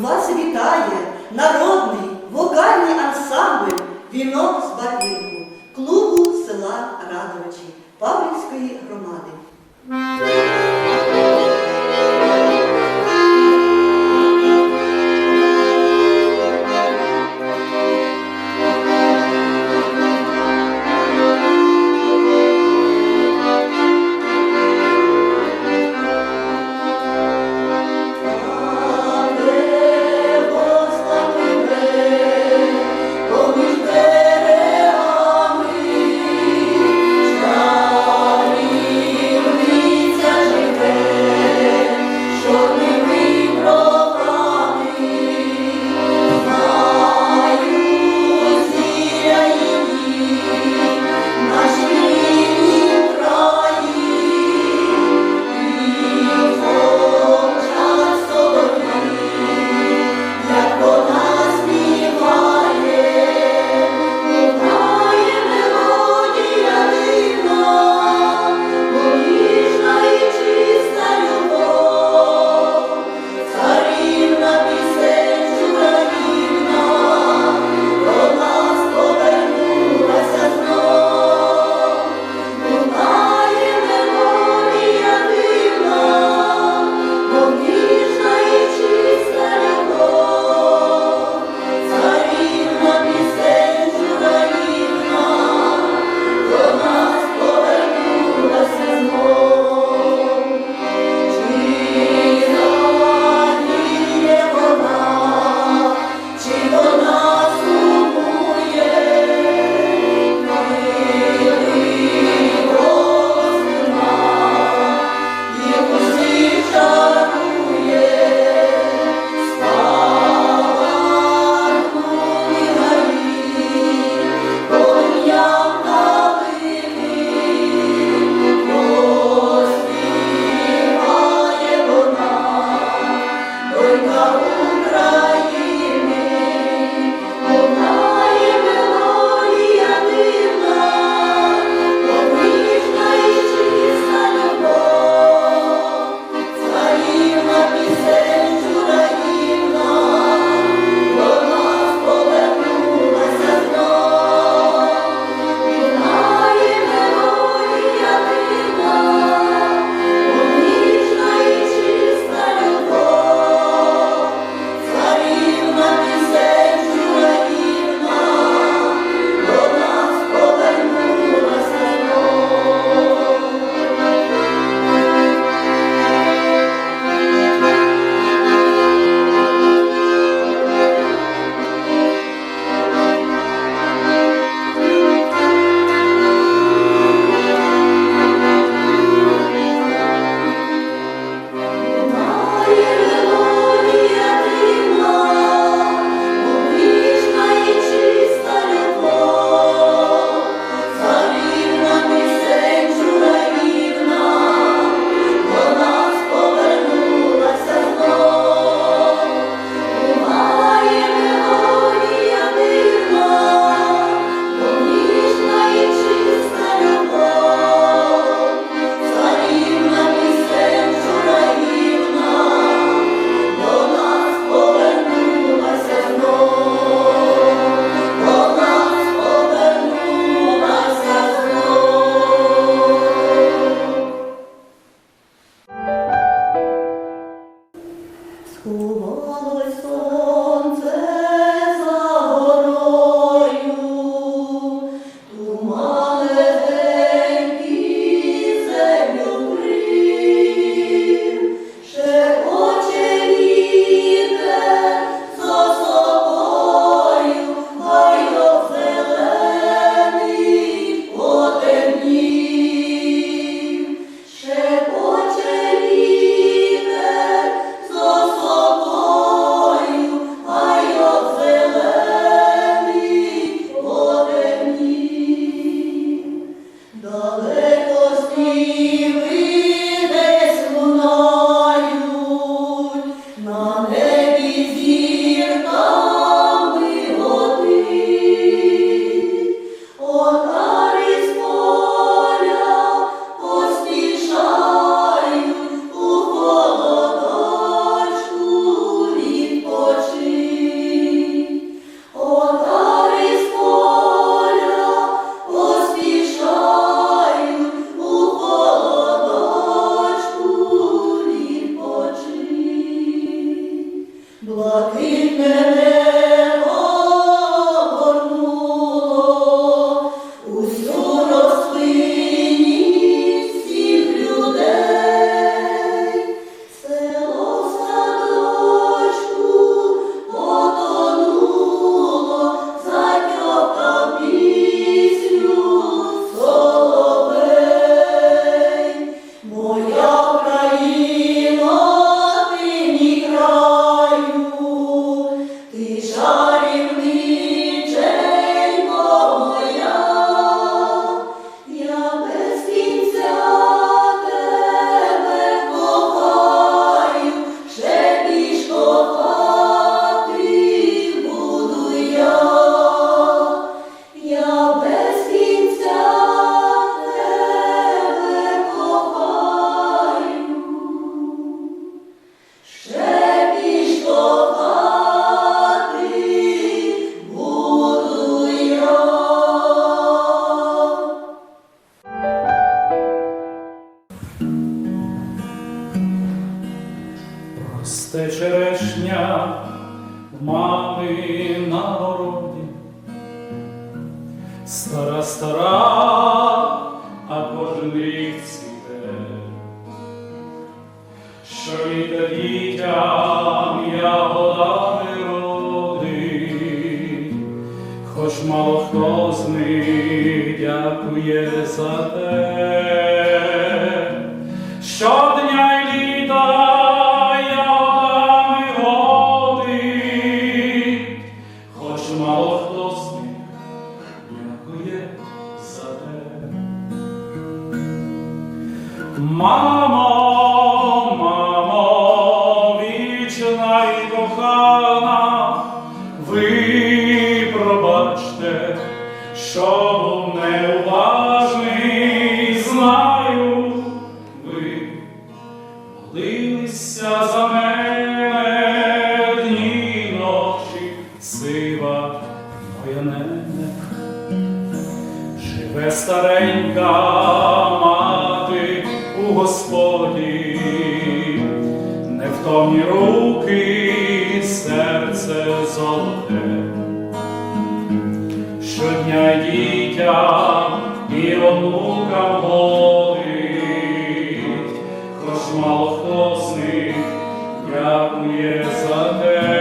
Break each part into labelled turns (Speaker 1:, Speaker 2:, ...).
Speaker 1: Вас вітає народний вокальний ансамбль Вінок з барвінку клубу села Радовичі Павлівської
Speaker 2: дякує за те. Мамо. Руки, і серце золоте, щодня дітя і онукам молить, хоч мало хто з них дякує за те.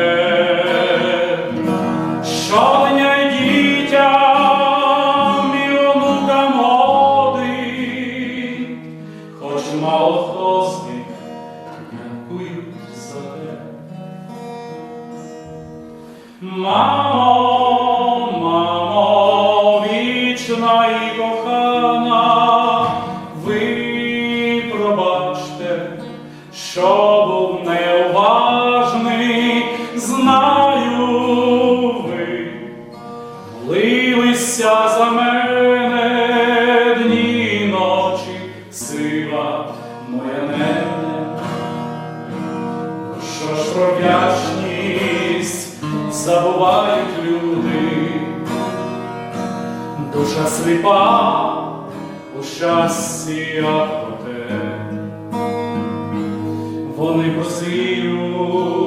Speaker 2: щастя як проте, вони просіють.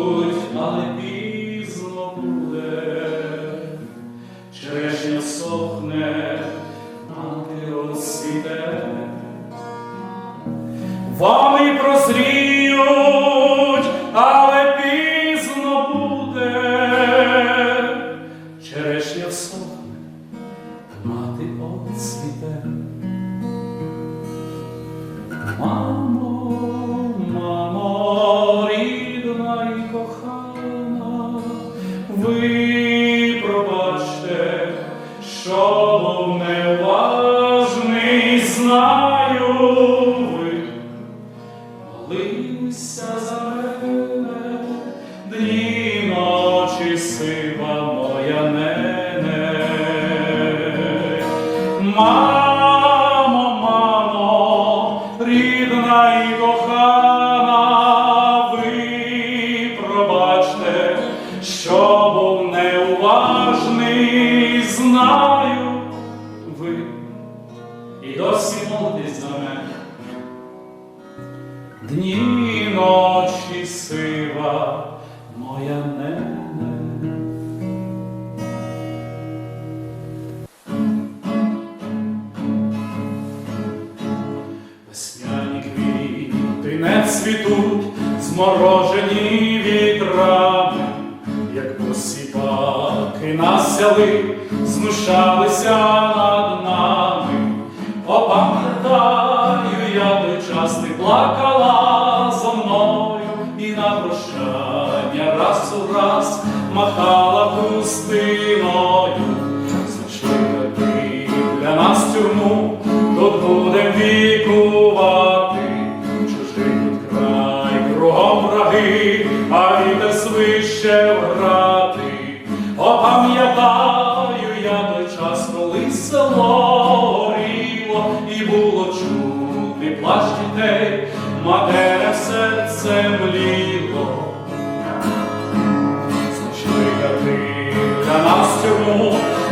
Speaker 2: сила моя нене. ти плакала за мною і на прощання раз у раз махала пустиною. хустиною. Зачинити для нас тюрму, тут буде вікувати.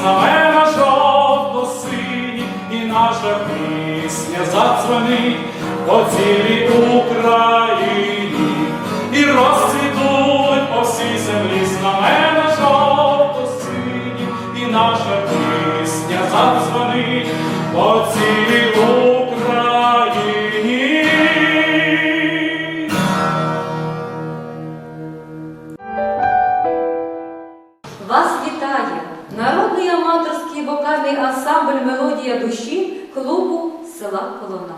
Speaker 2: знамена жовто-сині, і наша пісня задзвонить по цілій Україні,
Speaker 3: аматорський вокальний ансамбль Мелодія душі клубу села Колона.